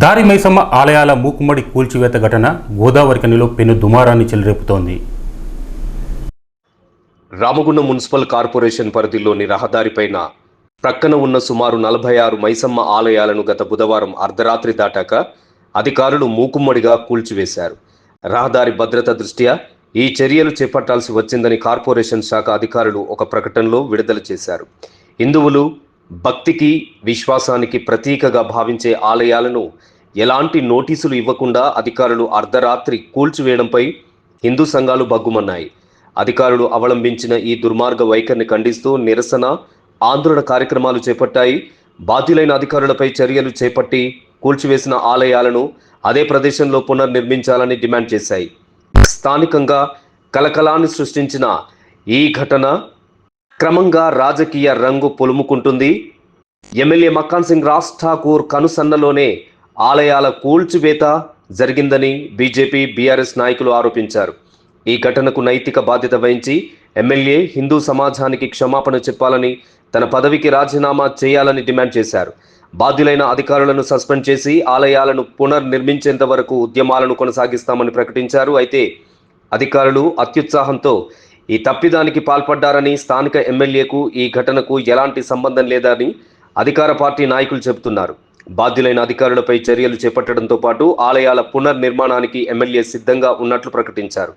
దారి మైసమ్మ ఆలయాల మూకుమ్మడి కూల్చివేత ఘటన గోదావరి కనిలో పెను దుమారాన్ని చెలరేపుతోంది. రామగుండం మున్సిపల్ కార్పొరేషన్ పరిధిలోని రహదారిపైన ప్రక్కన ఉన్న సుమారు నలభై ఆరు మైసమ్మ ఆలయాలను గత బుధవారం అర్ధరాత్రి దాటాక అధికారులు మూకుమ్మడిగా కూల్చివేశారు. రహదారి భద్రత దృష్ట్యా ఈ చర్యలు చేపట్టాల్సి వచ్చిందని కార్పొరేషన్ శాఖ అధికారులు ఒక ప్రకటనలో విడుదల చేశారు. హిందువులు భక్తికి విశ్వాసానికి ప్రతీకగా భావించే ఆలయాలను ఎలాంటి నోటీసులు ఇవ్వకుండా అధికారులు అర్ధరాత్రి కూల్చివేయడంపై హిందూ సంఘాలు బగ్గుమన్నాయి అధికారులు అవలంబించిన ఈ దుర్మార్గ వైఖరిని ఖండిస్తూ నిరసన ఆందోళన కార్యక్రమాలు చేపట్టాయి. బాధ్యులైన అధికారులపై చర్యలు చేపట్టి కూల్చివేసిన ఆలయాలను అదే ప్రదేశంలో పునర్నిర్మించాలని డిమాండ్ చేశాయి. స్థానికంగా కలకలాన్ని సృష్టించిన ఈ ఘటన క్రమంగా రాజకీయ రంగు పొలుముకుంటుంది. ఎమ్మెల్యే మక్కాన్ సింగ్ రాజ్ ఠాకూర్ కనుసన్నలోనే ఆలయాల కూల్చివేత జరిగిందని బీజేపీ బీఆర్ఎస్ నాయకులు ఆరోపించారు. ఈ ఘటనకు నైతిక బాధ్యత వహించి ఎమ్మెల్యే హిందూ సమాజానికి క్షమాపణ చెప్పాలని తన పదవికి రాజీనామా చేయాలని డిమాండ్ చేశారు. బాధ్యులైన అధికారులను సస్పెండ్ చేసి ఆలయాలను పునర్నిర్మించేంత వరకు ఉద్యమాలను కొనసాగిస్తామని ప్రకటించారు. అయితే అధికారులు అత్యుత్సాహంతో ఈ తప్పిదానికి పాల్పడ్డారని స్థానిక ఎమ్మెల్యేకు ఈ ఘటనకు ఎలాంటి సంబంధం లేదని అధికార పార్టీ నాయకులు చెబుతున్నారు. బాధ్యులైన అధికారులపై చర్యలు చేపట్టడంతో పాటు ఆలయాల పునర్నిర్మాణానికి ఎమ్మెల్యే సిద్ధంగా ఉన్నట్లు ప్రకటించారు.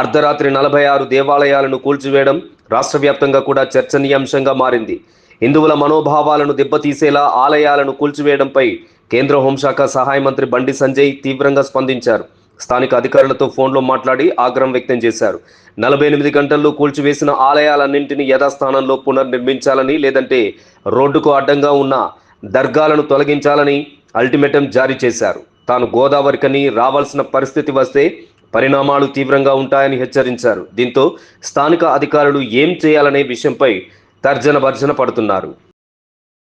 అర్ధరాత్రి నలభై ఆరు దేవాలయాలను కూల్చివేయడం రాష్ట్ర వ్యాప్తంగా కూడా చర్చనీయాంశంగా మారింది. హిందువుల మనోభావాలను దెబ్బతీసేలా ఆలయాలను కూల్చివేయడంపై కేంద్ర హోంశాఖ సహాయ మంత్రి బండి సంజయ్ తీవ్రంగా స్పందించారు. స్థానిక అధికారులతో ఫోన్లో మాట్లాడి ఆగ్రహం వ్యక్తం చేశారు. నలభై ఎనిమిది గంటల్లో కూల్చివేసిన ఆలయాలన్నింటినీ యథాస్థానంలో పునర్నిర్మించాలని లేదంటే రోడ్డుకు అడ్డంగా ఉన్న దర్గాలను తొలగించాలని అల్టిమేటం జారీ చేశారు. తాను గోదావరికని రావాల్సిన పరిస్థితి వస్తే పరిణామాలు తీవ్రంగా ఉంటాయని హెచ్చరించారు. దీంతో స్థానిక అధికారులు ఏం చేయాలనే విషయంపై తర్జన భర్జన పడుతున్నారు.